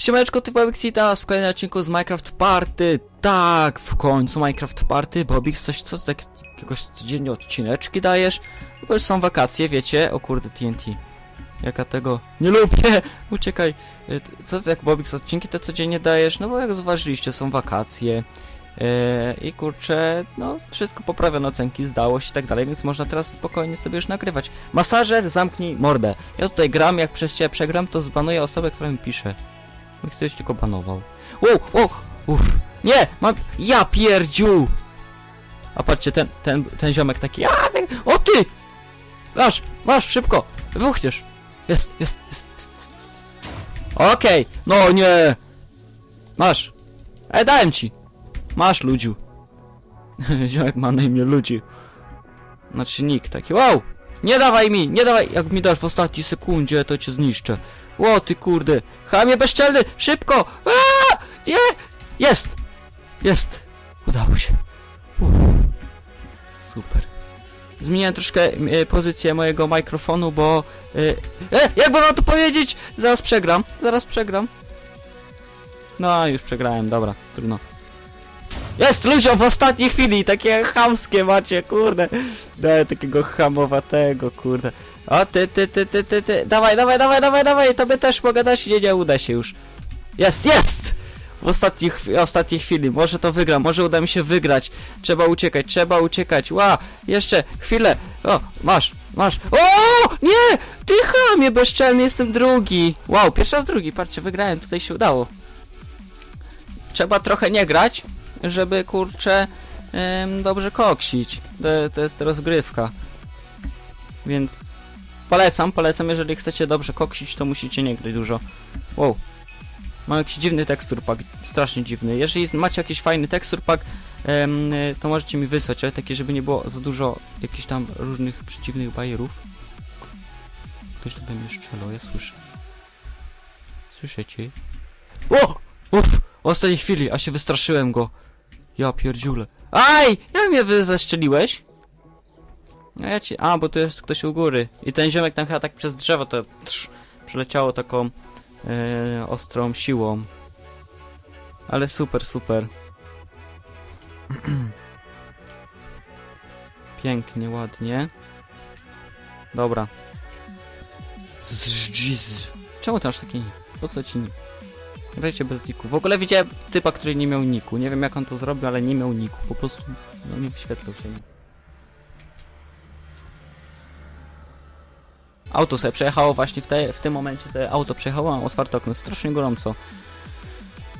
Siemaneczko, typu Exita, w kolejnym odcinku z Minecraft Party. Tak, w końcu Minecraft Party. Bobix, coś, co tak jakiegoś codziennie odcineczki dajesz? Bo już są wakacje, wiecie? O kurde, TNT. Jaka tego... Nie lubię! Uciekaj. T- Co ty jak Bobix odcinki te codziennie dajesz? No bo jak zauważyliście, są wakacje. Yy, I kurczę, no wszystko poprawiono, ocenki zdało się i tak dalej, więc można teraz spokojnie sobie już nagrywać. Masażer, zamknij mordę. Ja tutaj gram, jak przez ciebie przegram, to zbanuję osobę, która mi pisze. Jak ktoś tylko banował. Wow, wow, uff. Nie, mam, ja pierdziu! A patrzcie, ten, ten, ten ziomek taki, a, o ty! Masz, masz, szybko, wybuchniesz. Jest, jest, jest, jest, jest. Okej, no nie! Masz. Ej, dałem ci. Masz, ludziu. Ziomek ma na imię ludzi. Znaczy nick taki, wow! Nie dawaj mi, nie dawaj, jak mi dasz w ostatniej sekundzie, to cię zniszczę. Ło, ty kurde, chamie bezczelny, szybko! Aaa! Nie! Jest! Jest! Udało się. Super. Zmieniłem troszkę e, pozycję mojego mikrofonu, bo... E, e, jakby mam to powiedzieć? Zaraz przegram, zaraz przegram. No, już przegrałem, dobra, trudno. Jest, ludziom, w ostatniej chwili, takie chamskie macie, kurde. Daj takiego hamowatego, kurde. O, ty, ty, ty, ty, ty, ty, dawaj, dawaj, dawaj, dawaj, dawaj, tobie też mogę dać, nie, nie, uda się już. Jest, jest! W ostatniej, chwi- ostatniej chwili, może to wygram, może uda mi się wygrać. Trzeba uciekać, trzeba uciekać, ła, jeszcze, chwilę. O, masz, masz. O, nie! Ty chamie bezczelny, jestem drugi. Wow, pierwszy raz drugi, patrzcie, wygrałem, tutaj się udało. Trzeba trochę nie grać, żeby kurczę dobrze koksić. To, to jest rozgrywka. Więc polecam, polecam, jeżeli chcecie dobrze koksić, to musicie nie grać dużo. Wow. Mam jakiś dziwny tekstur pack, strasznie dziwny. Jeżeli macie jakiś fajny tekstur pack, to możecie mi wysłać, ale takie, żeby nie było za dużo jakichś tam różnych przeciwnych bajerów. Ktoś tutaj mnie strzelał, ja słyszę. Słyszycie? O! Uff! Ostatniej chwili, a się wystraszyłem go. Ja pierdziule. Aj! Jak mnie wy zeszczeliłeś? A ja ci... A, bo tu jest ktoś u góry. I ten ziomek tam chyba tak przez drzewo to trz, przeleciało taką e, ostrą siłą. Ale super, super. Pięknie, ładnie. Dobra. Zdziz. Czemu ty masz taki... Po co ci nick? Grajcie bez niku. W ogóle widziałem typa, który nie miał niku. Nie wiem jak on to zrobił, ale nie miał niku. Po prostu no, nie wyświetlał się. Auto sobie przejechało właśnie w, te, w tym momencie sobie auto przejechało, mam otwarte okno, strasznie gorąco.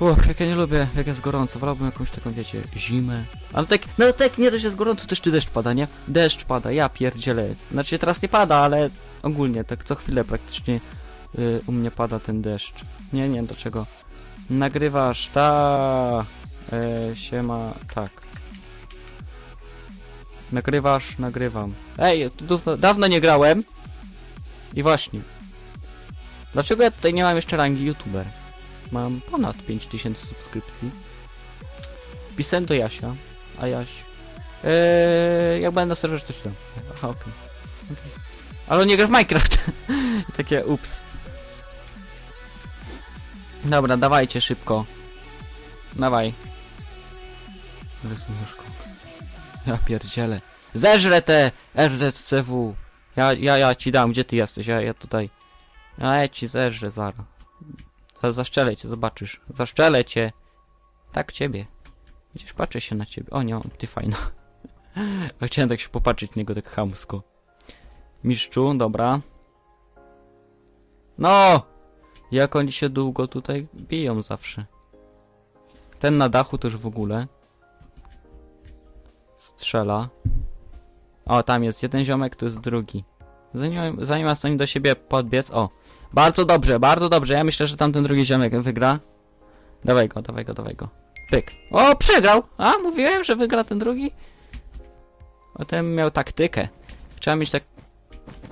Uch, jak ja nie lubię, jak jest gorąco, wolałbym jakąś taką, wiecie, zimę. Ale tak, no tak nie dość jest gorąco, też czy deszcz pada, nie? Deszcz pada, ja pierdzielę. Znaczy teraz nie pada, ale ogólnie, tak co chwilę praktycznie y, u mnie pada ten deszcz. Nie, nie, do czego? Nagrywasz, ta. E, siema, tak. Nagrywasz, nagrywam. Ej, dawno, dawno nie grałem. I właśnie. Dlaczego ja tutaj nie mam jeszcze rangi youtuber? Mam ponad 5000 subskrypcji. Pisałem do Jasia, a Jaś... Eee, jak będę na serwerze, to ci dam. Aha, okej. Okej. Ale on nie gra w Minecraft. Takie ups. Dobra, dawajcie szybko. Dawaj. Ja pierdzielę. Zeżrę te RZCW. Ja, ja, ja ci dam, gdzie ty jesteś? Ja, ja tutaj. A ja ci zeżrę zaraz. Za, zaszczelę cię, zobaczysz. Zaszczelę cię. Tak ciebie. Gdzieś patrzę się na ciebie. O nie, ty fajna. Chciałem tak się popatrzeć niego tak chamsko. Mistrzu, dobra. No! Jak oni się długo tutaj biją zawsze. Ten na dachu też w ogóle. Strzela. O, tam jest jeden ziomek, tu jest drugi. Zanim, zanim nas oni do siebie podbiec, o. Bardzo dobrze, bardzo dobrze. Ja myślę, że tamten drugi ziomek wygra. Dawaj go, dawaj go, dawaj go. Pyk. O, przegrał! A, mówiłem, że wygra ten drugi. O, ten miał taktykę. Trzeba mieć tak...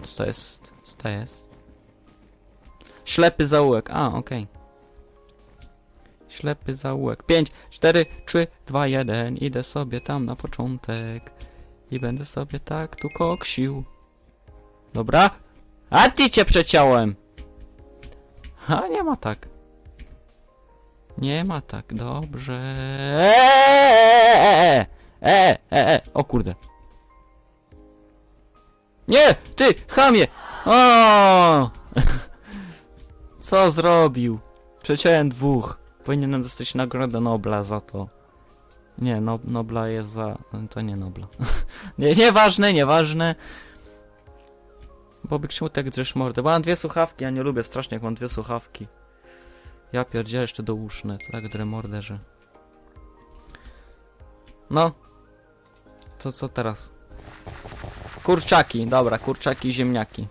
Co to jest? Co to jest? Ślepy zaułek. A, okej. Ślepy zaułek. 5, 4, 3, 2, 1. Idę sobie tam na początek. I będę sobie tak tu koksił. Dobra. A ty cię przeciąłem. A nie ma tak. Nie ma tak dobrze. Eee, e, e, e, o kurde. Nie, ty, chamie! O! Co zrobił? Przeciąłem dwóch. Powinienem dostać nagrodę Nobla za to. Nie, no, Nobla jest za... To nie Nobla. nie, nieważne, nieważne. Bobik, czemu tak drzesz mordę? Bo mam dwie słuchawki, ja nie lubię strasznie jak mam dwie słuchawki. Ja pierdzielę jeszcze douszne, tak drę mordę, że... No. Co, co teraz? Kurczaki, dobra, kurczaki ziemniaki.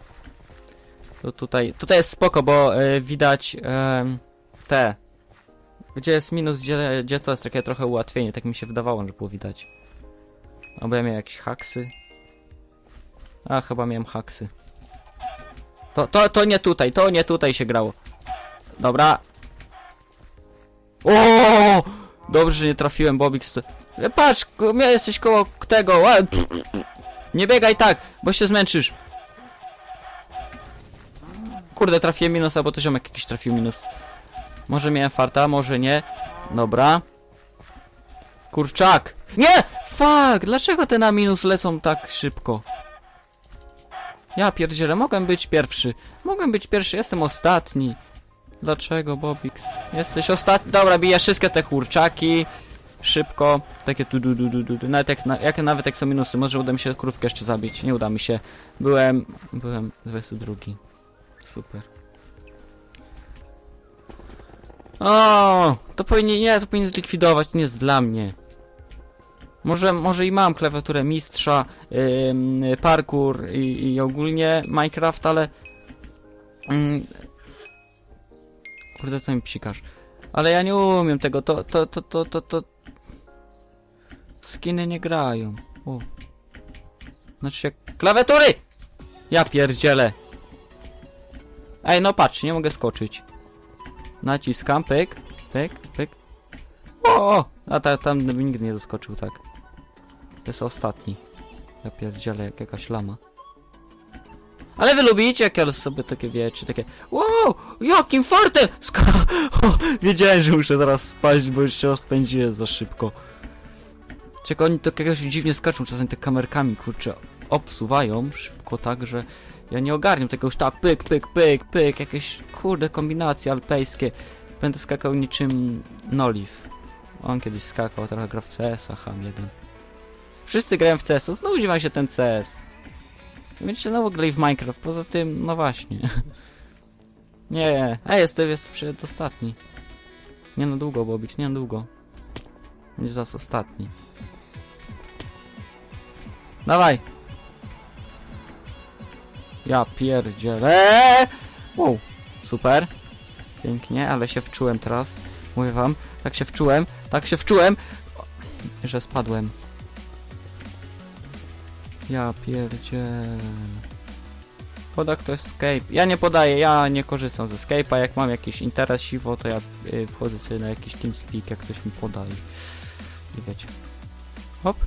To tutaj, tutaj jest spoko, bo e, widać em, te. Gdzie jest minus, gdzie, gdzie co jest takie trochę ułatwienie, tak mi się wydawało, że było widać. Albo ja miałem jakieś haksy. A, chyba miałem haksy. To, to, to nie tutaj, to nie tutaj się grało. Dobra. O! Dobrze, że nie trafiłem, Bobik. sto- E, Patrz, jesteś koło tego. Nie biegaj tak, bo się zmęczysz. Kurde, trafiłem minus, albo to ziomek jakiś trafił minus. Może miałem farta, może nie. Dobra. Kurczak. Nie! Fuck! Dlaczego te na minus lecą tak szybko? Ja pierdzielę, mogłem być pierwszy. Mogłem być pierwszy, jestem ostatni. Dlaczego, Bobix? Jesteś ostatni. Dobra, biję wszystkie te kurczaki. Szybko. Takie tu du du du du. Nawet jak, na, jak nawet jak są minusy, może uda mi się krówkę jeszcze zabić. Nie uda mi się. Byłem. Byłem 22. Super. O, to powinien, nie, to powinien zlikwidować, nie jest dla mnie. Może, może i mam klawiaturę mistrza, ym, parkour i, i ogólnie Minecraft, ale... Ym, kurde, co mi psikasz? Ale ja nie umiem tego, to, to, to, to, to, to... Skiny nie grają. O. Znaczy się... Klawiatury! Ja pierdzielę. Ej, no patrz, nie mogę skoczyć. Naciskam, pyk, pyk, pyk. O, o! A ta, tam nigdy nie zaskoczył, tak. To jest ostatni. Ja pierdzielę, jak jakaś lama. Ale wy lubicie, jak ja sobie takie wiecie, takie Wow, jakim fartem! Sko o, wiedziałem, że muszę zaraz spaść, bo już się rozpędziłem za szybko. Czekaj, oni to jakoś dziwnie skaczą, czasem te kamerkami, kurczę, obsuwają szybko tak, że ja nie ogarniam tego już tak, pyk, pyk, pyk, pyk, jakieś kurde kombinacje alpejskie. Będę skakał niczym Noliv. On kiedyś skakał, trochę gra w CS, aha, jeden. Wszyscy grają w CS, znowu wam się ten CS. Będziecie znowu grali w Minecraft, poza tym, no właśnie. nie, a jestem, jest przedostatni. Nie na długo, Bobix, nie na długo. Będzie zaraz ostatni. Dawaj! Ja pierdzielę! Wow, super. Pięknie, ale się wczułem teraz. Mówię wam, tak się wczułem, tak się wczułem, że spadłem. Ja pierdzielę. Poda ktoś escape. Ja nie podaję, ja nie korzystam z escape'a. Jak mam jakiś interes siwo, to ja y, wchodzę sobie na jakiś TeamSpeak, jak ktoś mi podaje. I wiecie. Hop.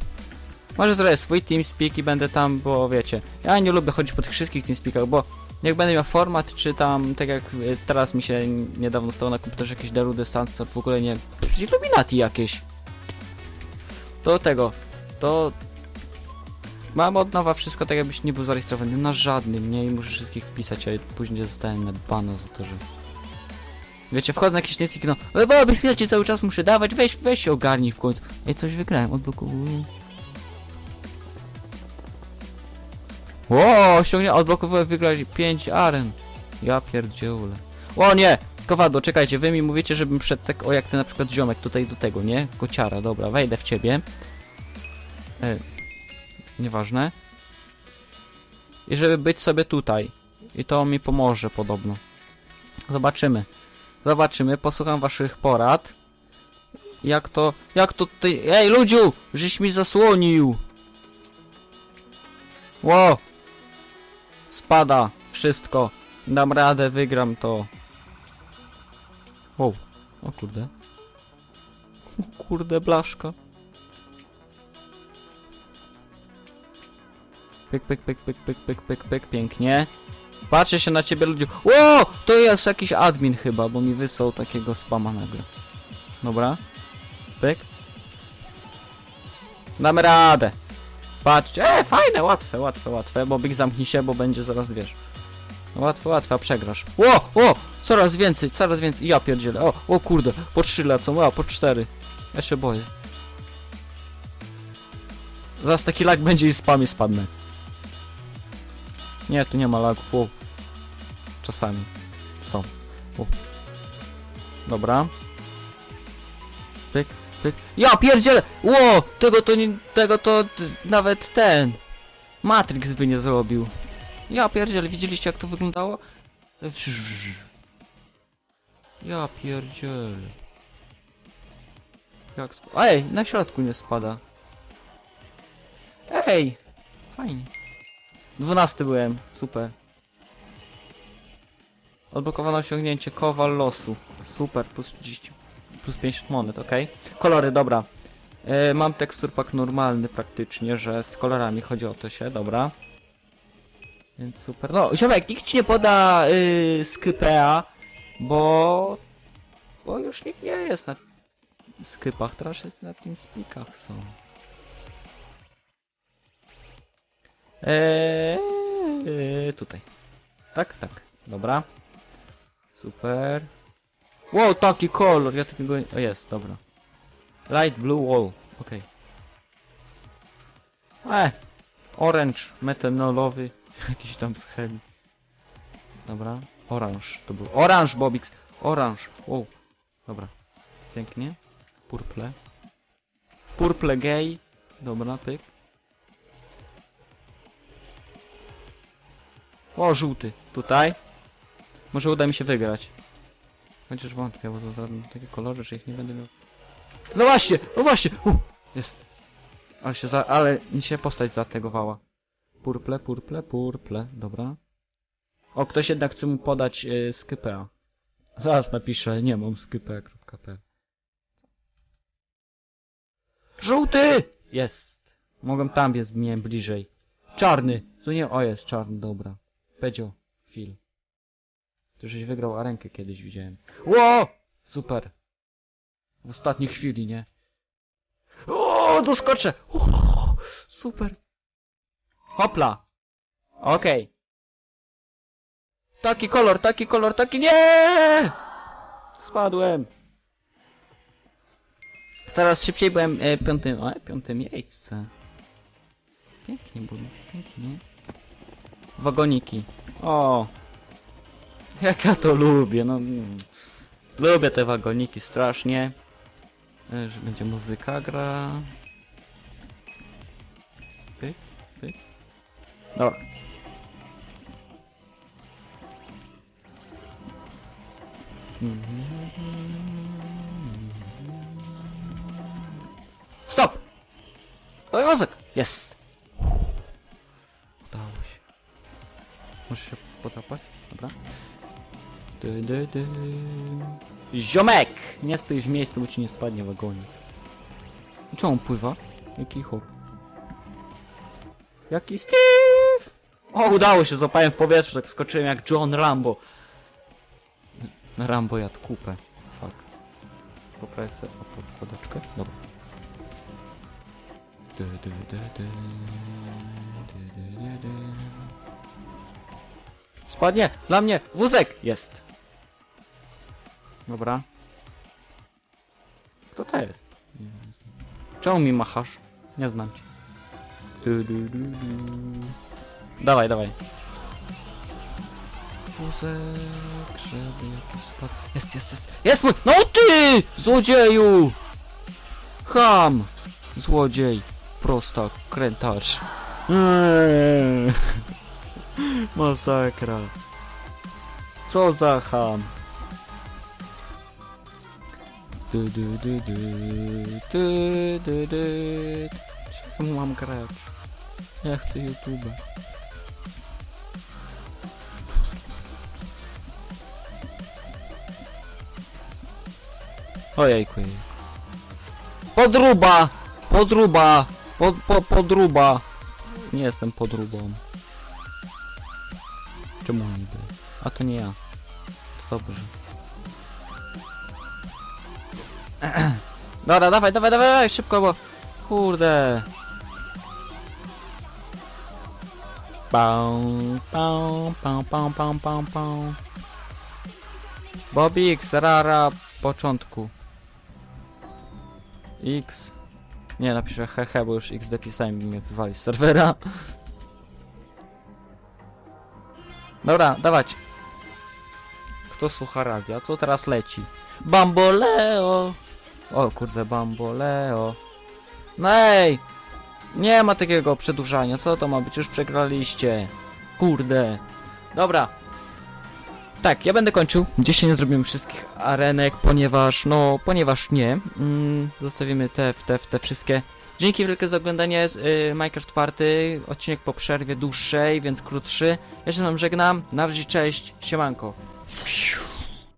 Może zrobię swój TeamSpeak i będę tam, bo wiecie, ja nie lubię chodzić po tych wszystkich TeamSpeakach, bo jak będę miał format, czy tam, tak jak y, teraz mi się niedawno stało na komputerze jakieś Daru Dystance, w ogóle nie... Pff, Illuminati jakieś. To tego, to... Mam od nowa wszystko tak jakbyś nie był zarejestrowany na żadnym, nie? I muszę wszystkich wpisać, a później zostałem na bano za to, że... Wiecie, wchodzę na jakiś TeamSpeak, no... Bo bezpiecznie cały czas muszę dawać, weź, weź się ogarnij w końcu. Ej, coś wygrałem, odblokowuję. Ło, osiągnie, odblokowałem, wygrać 5 aren. Ja pierdziule. O nie! Kowadło, czekajcie, wy mi mówicie, żebym wszedł tak, o jak ty na przykład ziomek tutaj do tego, nie? Kociara, dobra, wejdę w ciebie. E, nieważne. I żeby być sobie tutaj. I to mi pomoże podobno. Zobaczymy. Zobaczymy, posłucham waszych porad. Jak to, jak to tutaj... Ej, ludziu! Żeś mi zasłonił! Ło! Spada wszystko. Dam radę, wygram to. Wow. O kurde. O kurde, blaszka. Pyk, pyk, pyk, pyk, pyk, pyk, pyk, pyk, pięknie. Patrzę się na ciebie ludzie. Ło! To jest jakiś admin chyba, bo mi wysłał takiego spama nagle. Dobra. Pyk. Damy radę. Patrzcie, e, fajne, łatwe, łatwe, łatwe, bo Big zamknij się, bo będzie zaraz, wiesz. Łatwe, łatwe, a przegrasz. Ło, o, coraz więcej, coraz więcej, ja pierdzielę, o, o kurde, po trzy lecą, a, po cztery. Ja się boję. Zaraz taki lag będzie i spamie spadnę. Nie, tu nie ma lagów, o. Czasami. Są. O. Dobra. Pyk, Ja pierdzielę! Ło! Tego to nie, tego to nawet ten Matrix by nie zrobił. Ja pierdzielę, widzieliście jak to wyglądało? Ja pierdzielę. Jak Ej, na środku nie spada. Ej! Fajnie. 12 byłem, super. Odblokowano osiągnięcie Kowal losu. Super, plus 30, plus 50 monet, ok? Kolory, dobra. E, mam tekstur pak normalny praktycznie, że z kolorami chodzi o to się, dobra. Więc super. No, ziomek, nikt ci nie poda yy, Skypea, bo... Bo już nikt nie jest na Skypach, teraz jest na tym spikach są. Eee, tutaj. Tak, tak. Dobra. Super. Wow, taki kolor, ja takiego... O, jest, dobra. Light blue wall, okej. E, orange, metanolowy, jakiś tam z chemii. Dobra, orange to był. Orange, Bobix, orange, wow. Dobra, pięknie. Purple. Purple gay, dobra, pyk. O, żółty, tutaj. Może uda mi się wygrać. Chociaż wątpię, bo to za takie kolory, że ich nie będę miał. No właśnie, no właśnie! U, jest. Ale się za, ale mi się postać zategowała. Purple, purple, purple, dobra. O, ktoś jednak chce mu podać yy, skypea. Zaraz napiszę, nie mam skypea.pl Żółty! Jest. Mogłem tam biec, miałem bliżej. Czarny! Tu nie, o jest czarny, dobra. Pedzio, Phil. Ty żeś wygrał arenkę kiedyś, widziałem. Ło! Super. W ostatniej chwili, nie? O, doskoczę! O, super. Hopla. Okej. Taki kolor, taki kolor, taki nie! Spadłem. Coraz szybciej byłem e, piątym, o, piąte miejsce. Pięknie było, pięknie. Wagoniki. O. Jak ja to lubię, no. mm. Lubię te wagoniki strasznie. E, Że będzie muzyka gra. Pyk, pyk. Dobra. Stop! To wózek! Jest! Udało się. Możesz się potapać? Dobra. Dy, dy, dy. Ziomek! Nie stój w miejscu, bo ci nie spadnie wagonik. Czemu on pływa? Jaki chłop? Jaki Steve! O, udało się, złapałem w powietrzu, tak skoczyłem jak John Rambo. Rambo jadł kupę. Fuck. Poprawię sobie o pod- podeczkę. Dobra. Dy, dy, dy, dy. Dy, dy, dy, dy. Spadnie! Dla mnie! Wózek! Jest! Dobra. Kto to jest? Czemu mi machasz? Nie znam cię. Du, du, du, du. Dawaj, dawaj. Wózek, żeby jakiś spadł. Jest, jest, jest. Jest mój! No ty! Złodzieju! Ham! Złodziej. Prostak. Krętacz. Eee. Masakra. Co za ham. Du, du, du, du, du, du, du. Czemu mam grać? Ja chcę YouTube. Ojejku. jejku. Podruba! Podruba! Pod, po, podruba! Nie jestem podrubą. Czemu niby? A to nie ja. Dobrze. Dobra, dawaj, dawaj, dawaj, dawaj, szybko, bo... Kurde. Pam, pam, pam, pam, pam, pam, pam. Bobik, rara, początku. X. Nie, napiszę hehe, bo już X dopisałem i mnie wywali z serwera. Dobra, dawać. Kto słucha radia? Co teraz leci? Bamboleo! O kurde, bamboleo. No ej! Nie ma takiego przedłużania, co to ma być? Już przegraliście. Kurde. Dobra. Tak, ja będę kończył. Dzisiaj nie zrobimy wszystkich arenek, ponieważ, no, ponieważ nie. Mm, zostawimy te, te, te wszystkie. Dzięki wielkie za oglądanie y, Minecraft Party. Odcinek po przerwie dłuższej, więc krótszy. Ja się z wam żegnam. Na razie, cześć. Siemanko.